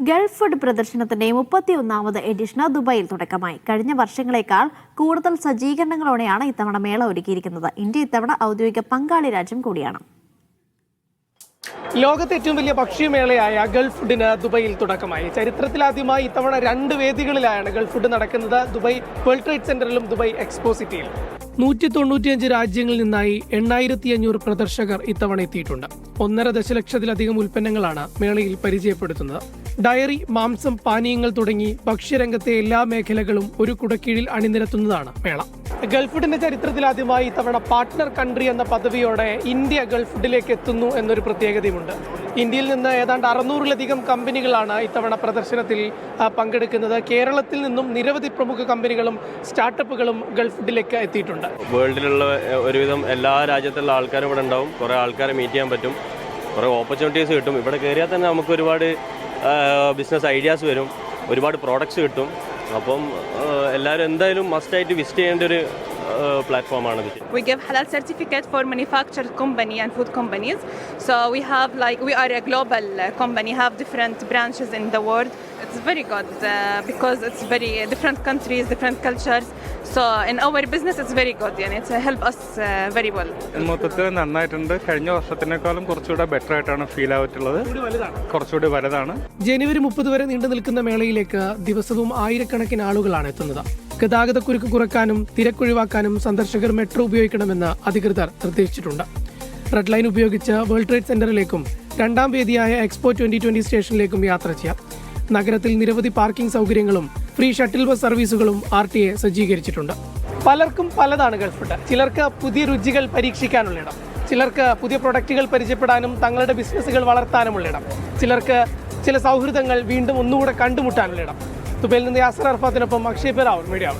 Gulf food പ്രദർശനത്തിന്റെ മുപ്പത്തിയൊന്നാമത് എഡിഷന് ദുബായിൽ തുടക്കമായി. കഴിഞ്ഞ വർഷങ്ങളെക്കാൾ കൂടുതൽ സജ്ജീകരണങ്ങളോടെയാണ് ഇത്തവണ മേള ഒരുക്കിയിരിക്കുന്നത്. ഇന്ത്യ ഇത്തവണ ഔദ്യോഗിക പങ്കാളി രാജ്യം കൂടിയാണ്. ലോകത്തെ ഏറ്റവും വലിയ ഭക്ഷ്യമേളയായ ഗൾഫ് ഫുഡിന് ദുബൈയിൽ തുടക്കമായി. ചരിത്രത്തിലാദ്യമായി ഇത്തവണ രണ്ട് വേദികളിലായാണ് ഗൾഫ് ഫുഡ് നടക്കുന്നത്. ദുബൈ വേൾഡ് ട്രേഡ് സെന്ററിലും ദുബൈ എക്സ്പോ സിറ്റിയിലും നൂറ്റി തൊണ്ണൂറ്റിയഞ്ച് രാജ്യങ്ങളിൽ നിന്നായി എണ്ണായിരത്തി അഞ്ഞൂറ് പ്രദർശകർ ഇത്തവണ എത്തിയിട്ടുണ്ട്. ഒന്നര ദശലക്ഷത്തിലധികം ഉൽപ്പന്നങ്ങളാണ് മേളയിൽ പരിചയപ്പെടുത്തുന്നത്. ഡയറി മാംസം പാനീയങ്ങൾ തുടങ്ങി ഭക്ഷ്യരംഗത്തെ എല്ലാ മേഖലകളും ഒരു കുടക്കീഴിൽ അണിനിരത്തുന്നതാണ് മേള. ഗൾഫ് ഫുഡിന്റെ ചരിത്രത്തിലാദ്യമായി ഇത്തവണ പാർട്ട്ണർ കൺട്രി എന്ന പദവിയോടെ ഇന്ത്യ ഗൾഫ് ഫുഡിലേക്ക് എത്തുന്നു എന്നൊരു പ്രത്യേകതയുമുണ്ട്. ഇന്ത്യയിൽ നിന്ന് ഏതാണ്ട് അറുന്നൂറിലധികം കമ്പനികളാണ് ഇത്തവണ പ്രദർശനത്തിൽ പങ്കെടുക്കുന്നത്. കേരളത്തിൽ നിന്നും നിരവധി പ്രമുഖ കമ്പനികളും സ്റ്റാർട്ടപ്പുകളും ഗൾഫ് ഫുഡിലേക്ക് എത്തിയിട്ടുണ്ട്. വേൾഡിലുള്ള ഒരുവിധം എല്ലാ രാജ്യത്തുള്ള ആൾക്കാരും ഇവിടെ ഉണ്ടാവും. കുറേ ആൾക്കാരെ മീറ്റ് ചെയ്യാൻ പറ്റും. കുറേ ഓപ്പർച്യൂണിറ്റീസ് കിട്ടും. ഇവിടെ കയറിയാൽ തന്നെ നമുക്ക് ഒരുപാട് ബിസിനസ് ഐഡിയാസ് വരും ഒരുപാട് പ്രോഡക്റ്റ്സ് കിട്ടും അപ്പം എല്ലാവരും എന്തായാലും മസ്റ്റായിട്ട് വിസിറ്റ് ചെയ്യേണ്ട ഒരു We give halal certificate for manufactured company and food companies. So we have like we are a global uh, company, have different branches in the world. It's very good uh, because it's very different countries, different cultures. So in our business, it's very good and it's uh, help us uh, very well. മൊത്തത്തിൽ നന്നായിട്ടുണ്ട്. കഴിഞ്ഞ വർഷത്തിനേക്കാളും കുറച്ചുകൂടെ better ആയിട്ടാണ് feel ആയിട്ടുള്ളത്. കുറച്ചുകൂടി വലുതാണ്. ജനുവരി മുപ്പത് വരെ നീണ്ടു നിൽക്കുന്ന മേളയിലേക്ക് ദിവസവും ആയിരക്കണക്കിന് ആളുകളാണ് എത്തുന്നത്. ഗതാഗതക്കുരുക്ക് കുറക്കാനും തിരക്കൊഴിവാക്കാനും സന്ദർശകർ മെട്രോ ഉപയോഗിക്കണമെന്ന് അധികൃതർ നിർദ്ദേശിച്ചിട്ടുണ്ട്. റെഡ് ലൈൻ ഉപയോഗിച്ച് വേൾഡ് ട്രേഡ് സെന്ററിലേക്കും രണ്ടാം വേദിയായ എക്സ്പോ ട്വന്റി ട്വന്റി സ്റ്റേഷനിലേക്കും യാത്ര ചെയ്യാം. നഗരത്തിൽ നിരവധി പാർക്കിംഗ് സൗകര്യങ്ങളും ഫ്രീ ഷട്ടിൽ ബസ് സർവീസുകളും ആർ ടി എ സജ്ജീകരിച്ചിട്ടുണ്ട്. പലർക്കും പലതാണ് ഗൾഫുണ്ട് ചിലർക്ക് പുതിയ രുചികൾ പരീക്ഷിക്കാനുള്ള ഇടം. ചിലർക്ക് പുതിയ പ്രൊഡക്റ്റുകൾ പരിചയപ്പെടാനും തങ്ങളുടെ ബിസിനസ്സുകൾ വളർത്താനുമുള്ള ഇടം. ചിലർക്ക് ചില സൗഹൃദങ്ങൾ വീണ്ടും ഒന്നുകൂടെ കണ്ടുമുട്ടാനുള്ള ഇടം. ദുബൈയിൽ നിന്ന് യാസർ അർഫാത്തിനൊപ്പം അക്ഷയ് പെരാവൂർ മീഡിയ.